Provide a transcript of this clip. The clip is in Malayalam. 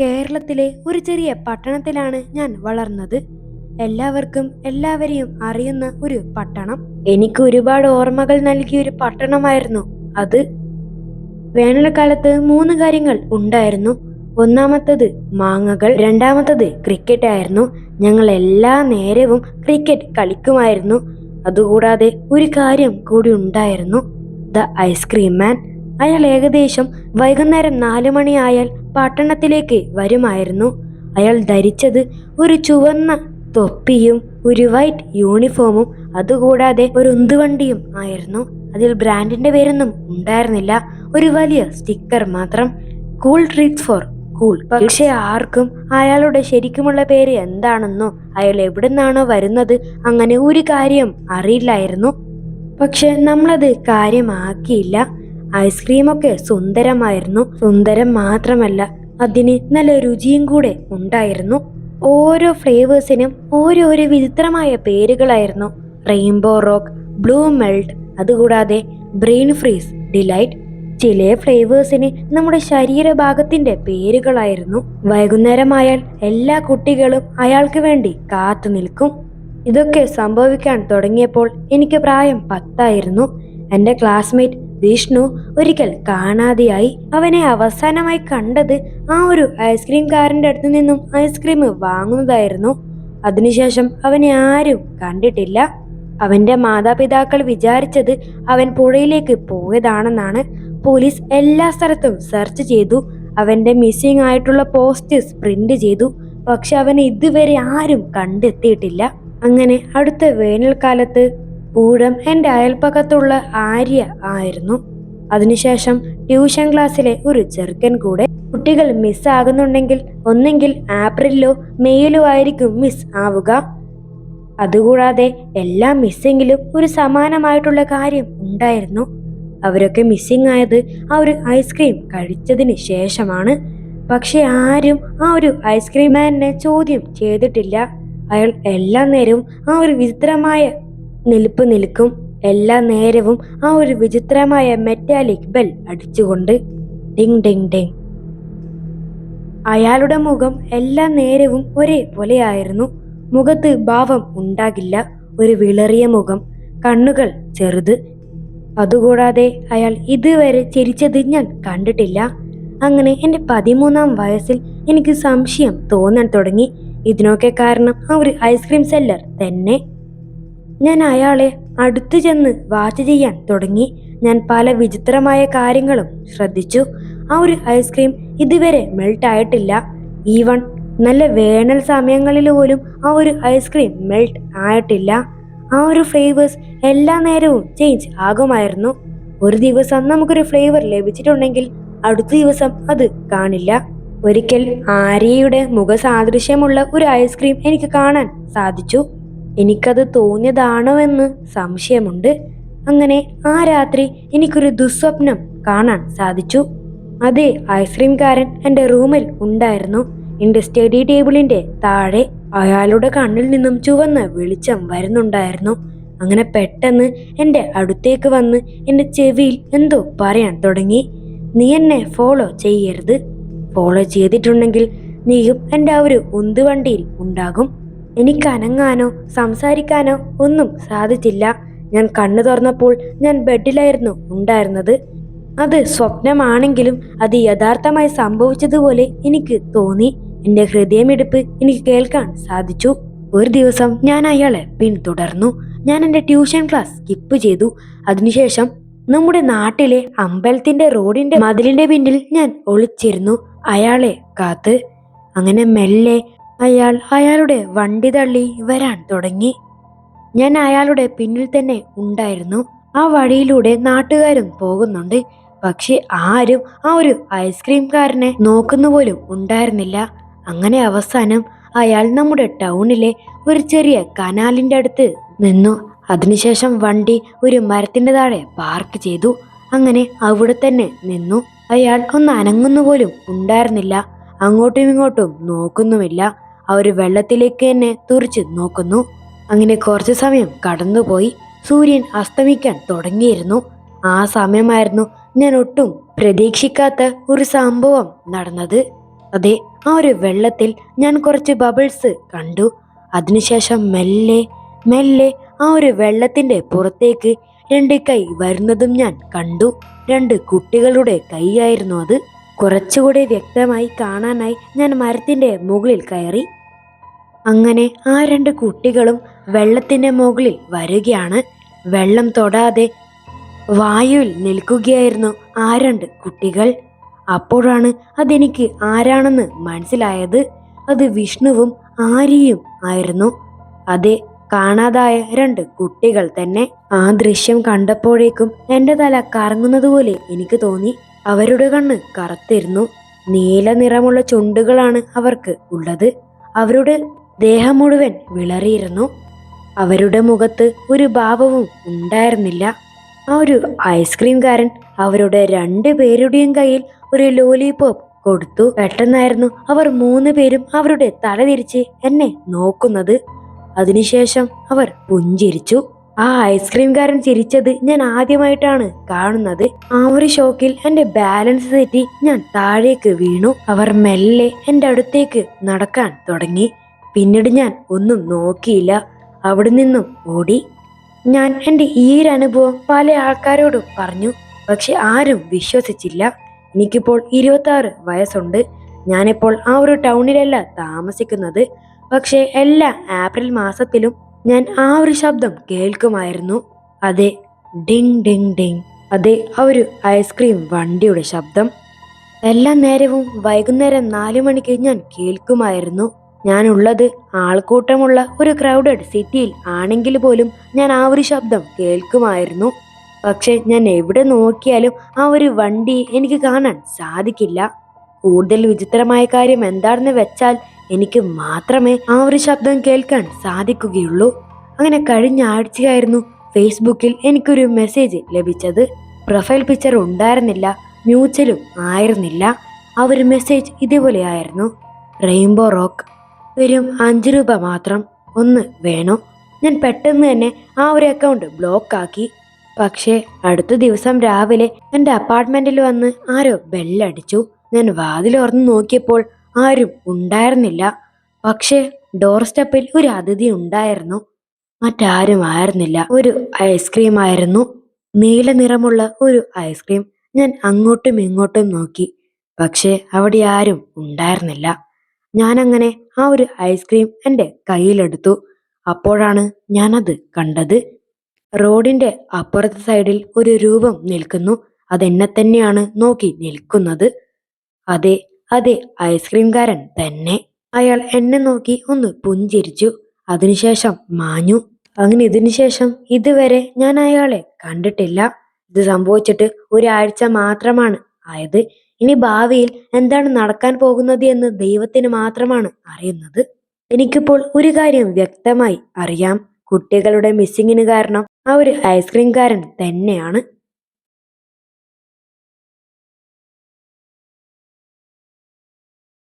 കേരളത്തിലെ ഒരു ചെറിയ പട്ടണത്തിലാണ് ഞാൻ വളർന്നത്. എല്ലാവർക്കും എല്ലാവരെയും അറിയുന്ന ഒരു പട്ടണം. എനിക്ക് ഒരുപാട് ഓർമ്മകൾ നൽകിയ ഒരു പട്ടണമായിരുന്നു അത്. വേനൽക്കാലത്ത് മൂന്ന് കാര്യങ്ങൾ ഉണ്ടായിരുന്നു. ഒന്നാമത്തത് മാങ്ങകൾ രണ്ടാമത്തത് ക്രിക്കറ്റ് ആയിരുന്നു. ഞങ്ങൾ എല്ലാ നേരവും ക്രിക്കറ്റ് കളിക്കുമായിരുന്നു. അതുകൂടാതെ ഒരു കാര്യം കൂടി ഉണ്ടായിരുന്നു. The ice cream man. അയാൾ ഏകദേശം വൈകുന്നേരം നാലു മണിയായാൽ പട്ടണത്തിലേക്ക് വരുമായിരുന്നു. അയാൾ ധരിച്ചത് ഒരു ചുവന്ന തൊപ്പിയും ഒരു വൈറ്റ് യൂണിഫോമും അതുകൂടാതെ ഒരു ഉന്തുവണ്ടിയും ആയിരുന്നു. അതിൽ ബ്രാൻഡിന്റെ പേരൊന്നും ഉണ്ടായിരുന്നില്ല. ഒരു വലിയ സ്റ്റിക്കർ മാത്രം. Cool treat for cool. പക്ഷേ ആർക്കും അയാളുടെ ശരിക്കുമുള്ള പേര് എന്താണെന്നോ അയാൾ എവിടുന്നാണോ വരുന്നത് അങ്ങനെ ഒരു കാര്യം അറിയില്ലായിരുന്നു. പക്ഷെ നമ്മളത് കാര്യമാക്കിയില്ല. ഐസ്ക്രീമൊക്കെ സുന്ദരമായിരുന്നു. സുന്ദരം മാത്രമല്ല അതിന് നല്ല രുചിയും കൂടെ ഉണ്ടായിരുന്നു. ഓരോ ഫ്ലേവേഴ്സിനും ഓരോരോ വിചിത്രമായ പേരുകളായിരുന്നു. റെയിൻബോ റോക്ക് ബ്ലൂ മെൽട്ട് അതുകൂടാതെ ബ്രെയിൻ ഫ്രീസ് ഡിലൈറ്റ്. ചില ഫ്ലേവേഴ്സിന് നമ്മുടെ ശരീരഭാഗത്തിന്റെ പേരുകളായിരുന്നു. വൈകുന്നേരമായാൽ എല്ലാ കുട്ടികളും അയാൾക്ക് വേണ്ടി കാത്തു നിൽക്കും. ഇതൊക്കെ സംഭവിക്കാൻ തുടങ്ങിയപ്പോൾ എനിക്ക് പ്രായം പത്തായിരുന്നു. എന്റെ ക്ലാസ്മേറ്റ് വിഷ്ണു ഒരിക്കൽ കാണാതെയായി അവനെ അവസാനമായി കണ്ടത് ആ ഒരു ഐസ്ക്രീം കാറിന്റെ അടുത്ത് നിന്നും ഐസ്ക്രീം വാങ്ങുന്നതായിരുന്നു. അതിനുശേഷം അവനെ ആരും കണ്ടിട്ടില്ല. അവന്റെ മാതാപിതാക്കൾ വിചാരിച്ചത് അവൻ പുഴയിലേക്ക് പോയതാണെന്നാണ്. പോലീസ് എല്ലാ സ്ഥലത്തും സെർച്ച് ചെയ്തു. അവന്റെ മിസ്സിംഗ് ആയിട്ടുള്ള പോസ്റ്റേഴ്സ് പ്രിന്റ് ചെയ്തു. പക്ഷെ അവനെ ഇതുവരെ ആരും കണ്ടെത്തിയിട്ടില്ല. അങ്ങനെ അടുത്ത വേനൽക്കാലത്ത് പൂരം എന്റെ അയൽപ്പക്കത്തുള്ള ആര്യ ആയിരുന്നു. അതിനുശേഷം ട്യൂഷൻ ക്ലാസ്സിലെ ഒരു ചെറുക്കൻ കൂടെ കുട്ടികൾ മിസ് ആകുന്നുണ്ടെങ്കിൽ ഒന്നെങ്കിൽ ആപ്രിലോ മെയ്യിലോ ആയിരിക്കും മിസ് ആവുക. അതുകൂടാതെ എല്ലാ മിസ്സിങ്ങിലും ഒരു സമാനമായിട്ടുള്ള കാര്യം ഉണ്ടായിരുന്നു. അവരൊക്കെ മിസ്സിംഗ് ആയത് ആ ഒരു ഐസ്ക്രീം കഴിച്ചതിന് ശേഷമാണ്. പക്ഷെ ആരും ആ ഒരു ഐസ്ക്രീം മാനിനെ ചോദ്യം ചെയ്തിട്ടില്ല. അയാൾ എല്ലാ നേരവും ആ ഒരു വിചിത്രമായ നിൽപ്പ് നിൽക്കും. എല്ലാ നേരവും ആ ഒരു വിചിത്രമായ മെറ്റാലിക് ബെൽ അടിച്ചുകൊണ്ട് ഡിങ് ഡിങ് ഡിങ് അയാളുടെ മുഖം എല്ലാ നേരവും ഒരേപോലെയായിരുന്നു. മുഖത്ത് ഭാവം ഉണ്ടാകില്ല. ഒരു വിളറിയ മുഖം. കണ്ണുകൾ ചെറുത്. അതുകൂടാതെ അയാൾ ഇതുവരെ ചിരിച്ചത് ഞാൻ കണ്ടിട്ടില്ല. അങ്ങനെ എന്റെ പതിമൂന്നാം വയസ്സിൽ എനിക്ക് സംശയം തോന്നാൻ തുടങ്ങി. ഇതിനൊക്കെ കാരണം ആ ഒരു ഐസ്ക്രീം സെല്ലർ തന്നെ. ഞാൻ അയാളെ അടുത്തു ചെന്ന് വാച്ച് ചെയ്യാൻ തുടങ്ങി. ഞാൻ പല വിചിത്രമായ കാര്യങ്ങളും ശ്രദ്ധിച്ചു. ആ ഒരു ഐസ്ക്രീം ഇതുവരെ മെൽട്ട് ആയിട്ടില്ല. ഈവൺ നല്ല വേനൽ സമയങ്ങളിൽ പോലും ആ ഒരു ഐസ്ക്രീം മെൽട്ട് ആയിട്ടില്ല. ആ ഒരു ഫ്ലേവേഴ്സ് എല്ലാ നേരവും ചേഞ്ച് ആകുമായിരുന്നു. ഒരു ദിവസം നമുക്കൊരു ഫ്ലേവർ ലഭിച്ചിട്ടുണ്ടെങ്കിൽ അടുത്ത ദിവസം അത് കാണില്ല. ഒരിക്കൽ ആര്യയുടെ മുഖസാദൃശ്യമുള്ള ഒരു ഐസ്ക്രീം എനിക്ക് കാണാൻ സാധിച്ചു. എനിക്കത് തോന്നിയതാണോ എന്ന് സംശയമുണ്ട്. അങ്ങനെ ആ രാത്രി എനിക്കൊരു ദുസ്വപ്നം കാണാൻ സാധിച്ചു. അതെ ഐസ്ക്രീംകാരൻ എന്റെ റൂമിൽ ഉണ്ടായിരുന്നു. എന്റെ സ്റ്റഡി ടേബിളിന്റെ താഴെ അയാളുടെ കണ്ണിൽ നിന്നും ചുവന്ന വെളിച്ചം വരുന്നുണ്ടായിരുന്നു. അങ്ങനെ പെട്ടെന്ന് എന്റെ അടുത്തേക്ക് വന്ന് എന്റെ ചെവിയിൽ എന്തോ പറയാൻ തുടങ്ങി. നീ എന്നെ ഫോളോ ചെയ്യരുത്. ഫോളോ ചെയ്തിട്ടുണ്ടെങ്കിൽ നീയും എന്റെ ആ ഒരു ഉന്തുവണ്ടിയിൽ ഉണ്ടാകും. എനിക്ക് അനങ്ങാനോ സംസാരിക്കാനോ ഒന്നും സാധിച്ചില്ല. ഞാൻ കണ്ണു തുറന്നപ്പോൾ ഞാൻ ബെഡിലായിരുന്നു ഉണ്ടായിരുന്നത്. അത് സ്വപ്നമാണെങ്കിലും അത് യഥാർത്ഥമായി സംഭവിച്ചതുപോലെ എനിക്ക് തോന്നി. എന്റെ ഹൃദയമിടിപ്പ് എനിക്ക് കേൾക്കാൻ സാധിച്ചു. ഒരു ദിവസം ഞാൻ അയാളെ പിന്തുടർന്നു. ഞാൻ എന്റെ ട്യൂഷൻ ക്ലാസ് സ്കിപ്പ് ചെയ്തു. അതിനുശേഷം നമ്മുടെ നാട്ടിലെ അമ്പലത്തിന്റെ റോഡിന്റെ മതിലിന്റെ പിന്നിൽ ഞാൻ ഒളിച്ചിരുന്നു. അയാളെ കാത്ത്. അങ്ങനെ മെല്ലെ അയാൾ അയാളുടെ വണ്ടി തള്ളി വരാൻ തുടങ്ങി. ഞാൻ അയാളുടെ പിന്നിൽ തന്നെ ഉണ്ടായിരുന്നു. ആ വഴിയിലൂടെ നാട്ടുകാരും പോകുന്നുണ്ട്. പക്ഷെ ആരും ആ ഒരു ഐസ്ക്രീംകാരനെ നോക്കുന്ന പോലും ഉണ്ടായിരുന്നില്ല. അങ്ങനെ അവസാനം അയാൾ നമ്മുടെ ടൗണിലെ ഒരു ചെറിയ കനാലിന്റെ അടുത്ത് നിന്നു. അതിനുശേഷം വണ്ടി ഒരു മരത്തിന്റെ താഴെ പാർക്ക് ചെയ്തു. അങ്ങനെ അവിടെ തന്നെ നിന്നു. അയാൾ ഒന്ന് അനങ്ങുന്നു പോലും ഉണ്ടായിരുന്നില്ല. അങ്ങോട്ടും ഇങ്ങോട്ടും നോക്കുന്നുമില്ല. ഒരു വെള്ളത്തിലേക്ക് തന്നെ തുറിച്ച് നോക്കുന്നു. അങ്ങനെ കുറച്ച് സമയം കടന്നുപോയി. സൂര്യൻ അസ്തമിക്കാൻ തുടങ്ങിയിരുന്നു. ആ സമയമായിരുന്നു ഞാൻ ഒട്ടും പ്രതീക്ഷിക്കാത്ത ഒരു സംഭവം നടന്നത്. അതെ ആ ഒരു വെള്ളത്തിൽ ഞാൻ കുറച്ച് ബബിൾസ് കണ്ടു. അതിനുശേഷം മെല്ലെ മെല്ലെ ആ ഒരു വെള്ളത്തിന്റെ പുറത്തേക്ക് രണ്ട് കൈ വരുന്നതും ഞാൻ കണ്ടു. രണ്ട് കുട്ടികളുടെ കൈയായിരുന്നു അത്. കുറച്ചുകൂടെ വ്യക്തമായി കാണാനായി ഞാൻ മരത്തിന്റെ മുകളിൽ കയറി. അങ്ങനെ ആ രണ്ട് കുട്ടികളും വെള്ളത്തിന്റെ മുകളിൽ വരികയാണ്. വെള്ളം തൊടാതെ വായുവിൽ നിൽക്കുകയായിരുന്നു ആ രണ്ട് കുട്ടികൾ. അപ്പോഴാണ് അതെനിക്ക് ആരാണെന്ന് മനസ്സിലായത്. അത് വിഷ്ണുവും ആര്യയും ആയിരുന്നു. അതെ കാണാതായ രണ്ട് കുട്ടികൾ തന്നെ. ആ ദൃശ്യം കണ്ടപ്പോഴേക്കും എന്റെ തല കറങ്ങുന്നതുപോലെ എനിക്ക് തോന്നി. അവരുടെ കണ്ണ് കറുത്തിരുന്നു. നീല നിറമുള്ള ചുണ്ടുകളാണ് അവർക്ക് ഉള്ളത്. അവരുടെ ദേഹം മുഴുവൻ വിളറിയിരുന്നു. അവരുടെ മുഖത്ത് ഒരു ഭാവവും ഉണ്ടായിരുന്നില്ല. ആ ഒരു ഐസ്ക്രീംകാരൻ അവരുടെ രണ്ടു പേരുടെയും കയ്യിൽ ഒരു ലോലിപോപ്പ് കൊടുത്തു. പെട്ടെന്നായിരുന്നു അവർ മൂന്ന് പേരും അവരുടെ തല തിരിച്ച് എന്നെ നോക്കുന്നത്. അതിനുശേഷം അവർ പുഞ്ചിരിച്ചു. ആ ഐസ്ക്രീംകാരൻ ചിരിച്ചത് ഞാൻ ആദ്യമായിട്ടാണ് കാണുന്നത്. ആ ഒരു ഷോക്കിൽ എന്റെ ബാലൻസ് തെറ്റി ഞാൻ താഴേക്ക് വീണു. അവർ മെല്ലെ എന്റെ അടുത്തേക്ക് നടക്കാൻ തുടങ്ങി. പിന്നീട് ഞാൻ ഒന്നും നോക്കിയില്ല. അവിടെ നിന്നും ഓടി. ഞാൻ എന്റെ ഈ ഒരു അനുഭവം പല ആൾക്കാരോടും പറഞ്ഞു. പക്ഷെ ആരും വിശ്വസിച്ചില്ല. എനിക്കിപ്പോൾ ഇരുപത്തി ആറ് വയസ്സുണ്ട്. ഞാനിപ്പോൾ ആ ഒരു ടൗണിലല്ല താമസിക്കുന്നത്. പക്ഷേ എല്ലാ ഏപ്രിൽ മാസത്തിലും ഞാൻ ആ ഒരു ശബ്ദം കേൾക്കുമായിരുന്നു. അതെ ഡിങ് ഡിങ് ഡിങ്. അതെ ആ ഒരു ഐസ്ക്രീം വണ്ടിയുടെ ശബ്ദം. എല്ലാ നേരവും വൈകുന്നേരം നാലു മണിക്ക് ഞാൻ കേൾക്കുമായിരുന്നു. ഞാനുള്ളത് ആൾക്കൂട്ടമുള്ള ഒരു ക്രൗഡഡ് സിറ്റിയിൽ ആണെങ്കിൽ പോലും ഞാൻ ആ ഒരു ശബ്ദം കേൾക്കുമായിരുന്നു. പക്ഷെ ഞാൻ എവിടെ നോക്കിയാലും ആ ഒരു വണ്ടി എനിക്ക് കാണാൻ സാധിക്കില്ല. കൂടുതൽ വിചിത്രമായ കാര്യം എന്താണെന്ന് വെച്ചാൽ എനിക്ക് മാത്രമേ ആ ഒരു ശബ്ദം കേൾക്കാൻ സാധിക്കുകയുള്ളൂ. അങ്ങനെ കഴിഞ്ഞ ആഴ്ചയായിരുന്നു ഫേസ്ബുക്കിൽ എനിക്കൊരു മെസ്സേജ് ലഭിച്ചത്. പ്രൊഫൈൽ പിക്ചർ ഉണ്ടായിരുന്നില്ല മ്യൂച്വലും ആയിരുന്നില്ല. ആ ഒരു മെസ്സേജ് ഇതുപോലെയായിരുന്നു. റെയിൻബോ റോക്ക് വെറും അഞ്ച് രൂപ മാത്രം ഒന്ന് വേണോ? ഞാൻ പെട്ടെന്ന് തന്നെ ആ ഒരു അക്കൗണ്ട് ബ്ലോക്ക് ആക്കി. പക്ഷേ അടുത്ത ദിവസം രാവിലെ എന്റെ അപ്പാർട്ട്മെന്റിൽ വന്ന് ആരോ ബെല്ലടിച്ചു. ഞാൻ വാതിൽ തുറന്ന് നോക്കിയപ്പോൾ ആരും ഉണ്ടായിരുന്നില്ല. പക്ഷേ ഡോർ സ്റ്റെപ്പിൽ ഒരു അതിഥി ഉണ്ടായിരുന്നു. മറ്റാരും ആയിരുന്നില്ല. ഒരു ഐസ്ക്രീം ആയിരുന്നു. നീല നിറമുള്ള ഒരു ഐസ്ക്രീം ഞാൻ അങ്ങോട്ടും ഇങ്ങോട്ടും നോക്കി. പക്ഷേ അവിടെ ആരും ഉണ്ടായിരുന്നില്ല. ഞാനങ്ങനെ ആ ഒരു ഐസ്ക്രീം എന്റെ കയ്യിലെടുത്തു. അപ്പോഴാണ് ഞാനത് കണ്ടത്. റോഡിന്റെ അപ്പുറത്തെ സൈഡിൽ ഒരു രൂപം നിൽക്കുന്നു. അതെന്നെ തന്നെയാണ് നോക്കി നിൽക്കുന്നത്. അതെ അതെ ഐസ്ക്രീംകാരൻ തന്നെ. അയാൾ എന്നെ നോക്കി ഒന്ന് പുഞ്ചിരിച്ചു. അതിനുശേഷം മാഞ്ഞു. അങ്ങനെ ഇതിനുശേഷം ഇതുവരെ ഞാൻ അയാളെ കണ്ടിട്ടില്ല. ഇത് സംഭവിച്ചിട്ട് ഒരാഴ്ച മാത്രമാണ് ആയത്. ഇനി ഭാവിയിൽ എന്താണ് നടക്കാൻ പോകുന്നത് എന്ന് ദൈവത്തിന് മാത്രമാണ് അറിയുന്നത്? എനിക്കിപ്പോൾ ഒരു കാര്യം വ്യക്തമായി അറിയാം. കുട്ടികളുടെ മിസ്സിങ്ങിന് കാരണം ആ ഒരു ഐസ്ക്രീംകാരൻ തന്നെയാണ്.